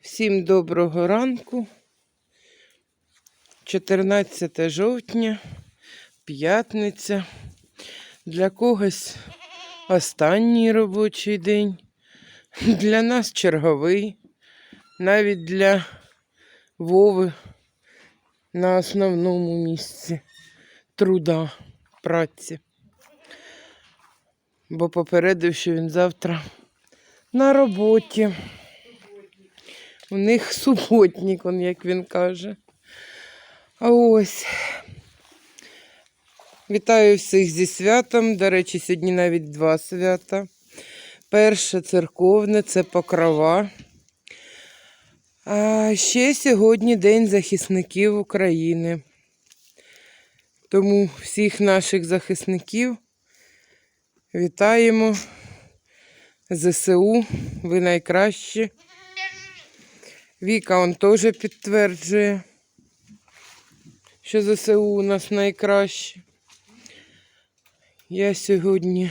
Всім доброго ранку. 14 жовтня, п'ятниця. Для когось останній робочий день. Для нас черговий. Навіть для Вови на основному місці труда, праці. Бо попередив, що він завтра на роботі. У них суботник, он, як він каже. А ось. Вітаю всіх зі святом. До речі, сьогодні навіть два свята. Перше церковне це покрова. А ще сьогодні День захисників України. Тому всіх наших захисників вітаємо. ЗСУ, ви найкращі. Віка он теж підтверджує, що ЗСУ у нас найкраще. Я сьогодні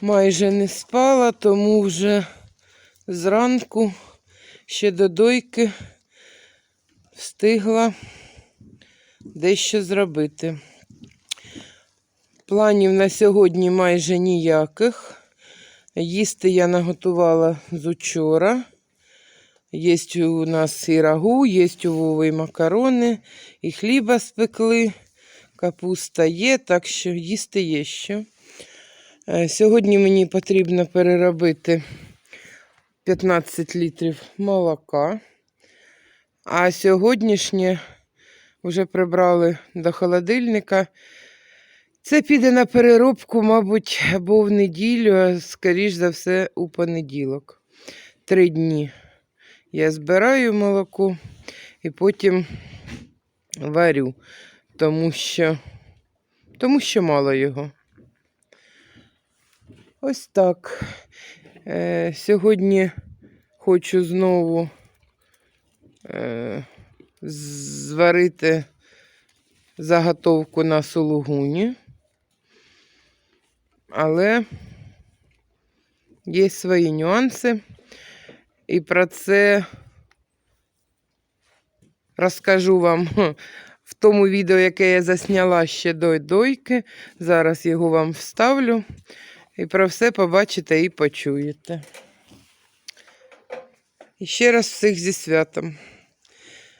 майже не спала, тому вже зранку ще до дойки встигла дещо зробити. Планів на сьогодні майже ніяких. Їсти я наготувала з учора. Є у нас і рагу, є у Вови і макарони, і хліба спекли, капуста є, так що їсти є що. Е, Сьогодні мені потрібно переробити 15 літрів молока. А сьогоднішнє вже прибрали до холодильника. Це піде на переробку, мабуть, або в неділю, а скоріш за все, у понеділок. Три дні я збираю молоко і потім варю, тому що, тому що мало його. Ось так. Е, сьогодні хочу знову е, зварити заготовку на сулугуні. Але є свої нюанси. І про це розкажу вам в тому відео, яке я засняла ще до дойки. Зараз його вам вставлю. І про все побачите і почуєте. І ще раз всіх зі святом.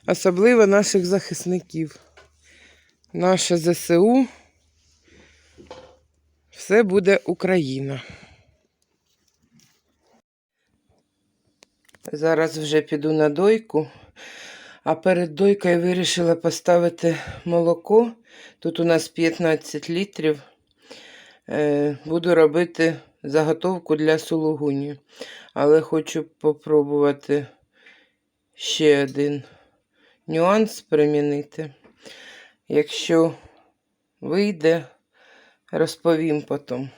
Особливо наших захисників. Наше ЗСУ. Все буде Україна. Зараз вже піду на дойку, а перед дойкою вирішила поставити молоко. Тут у нас 15 літрів. Е, Буду робити заготовку для сулугуні. Але хочу попробувати ще один нюанс примінити. Якщо вийде, розповім потім.